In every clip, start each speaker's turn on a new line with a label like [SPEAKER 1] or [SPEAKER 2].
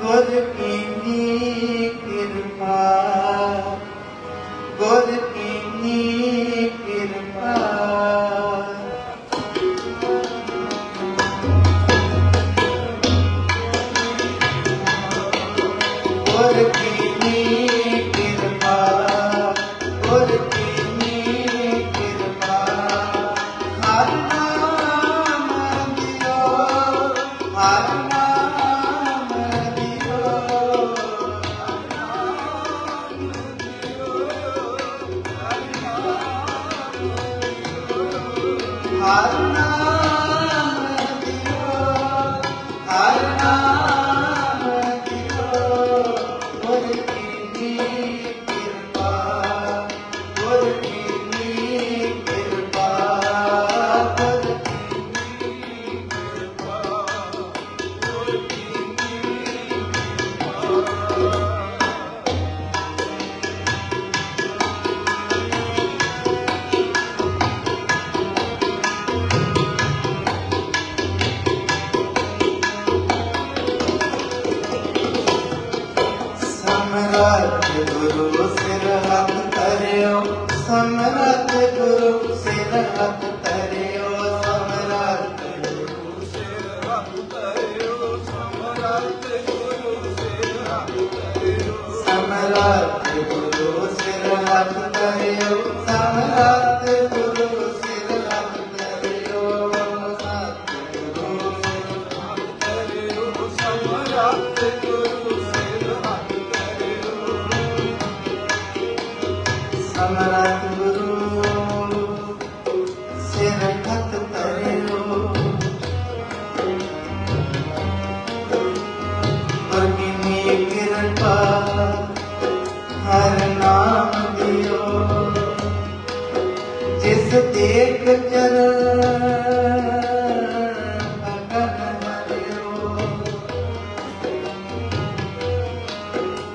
[SPEAKER 1] ਗੁਰ ਕੀਨੀ ਕਿਰਪਾ ਗੁਰ ਕੀਨੀ Yeah. ਦੇਖ ਚਰਨ ਅਕਨ ਮਰਿਓ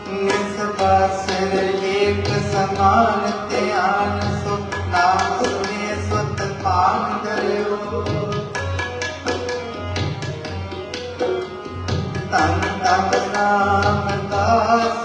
[SPEAKER 1] ਨਿਸ ਪਾਸਰ ਏਕ ਸਮਾਨ ਧਿਆਨ, ਸੁਖ ਨਾਮ ਸੁਨੇ ਸੁਤ ਪਾਨ ਕਰਿਓ। ਤਨ ਤਨ ਨਾਮ ਦਾਸ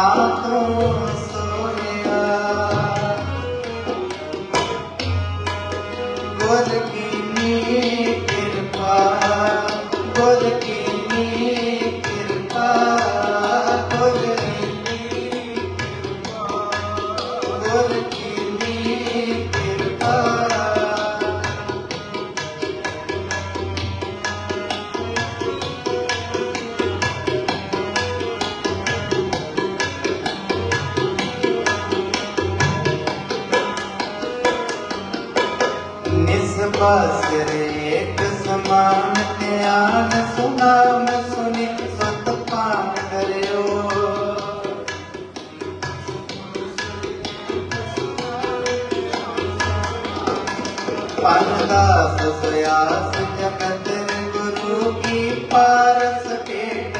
[SPEAKER 1] Bye. ਪਾਸਰੇ ਇੱਕ ਸਮਾਨ ਧਿਆਨ ਸੁਨਾਮ ਸੁਨੇ ਸਤ ਪਾਨ ਕਰਿਓ ਪੰਦਾਸ ਸਿਆਸ ਜਪਤ ਗੁਰੂ ਕੀ ਪਾਰਸ ਕੇ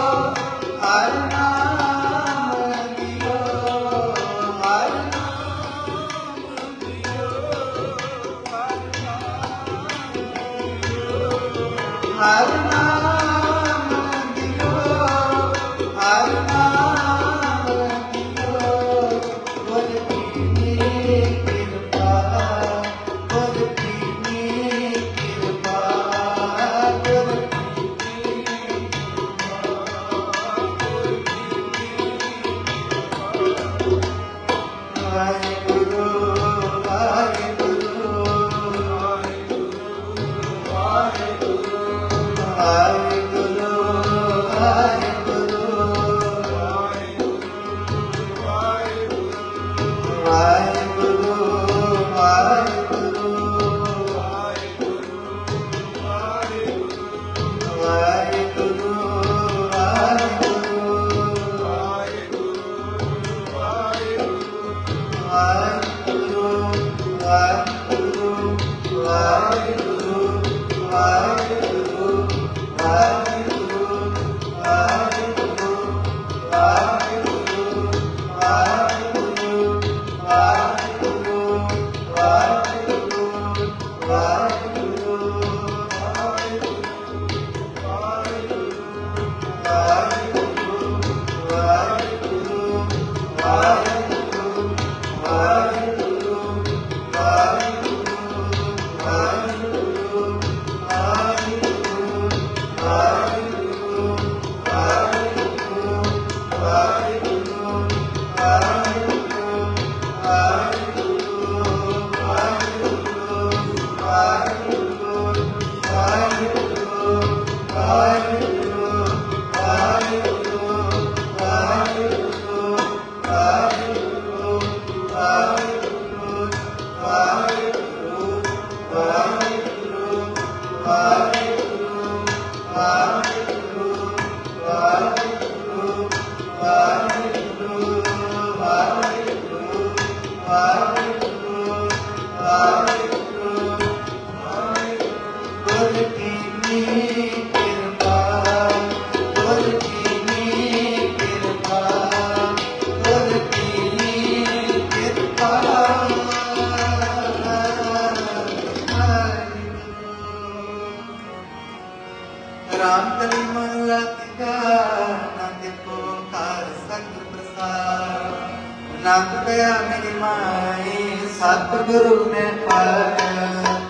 [SPEAKER 1] ਨਾਮ ਪਿਆ ਮੇਰੀ ਮਾਈ ਸਤਿਗੁਰੂ ਮੈਂ ਪਾਇਆ।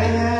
[SPEAKER 1] Yeah.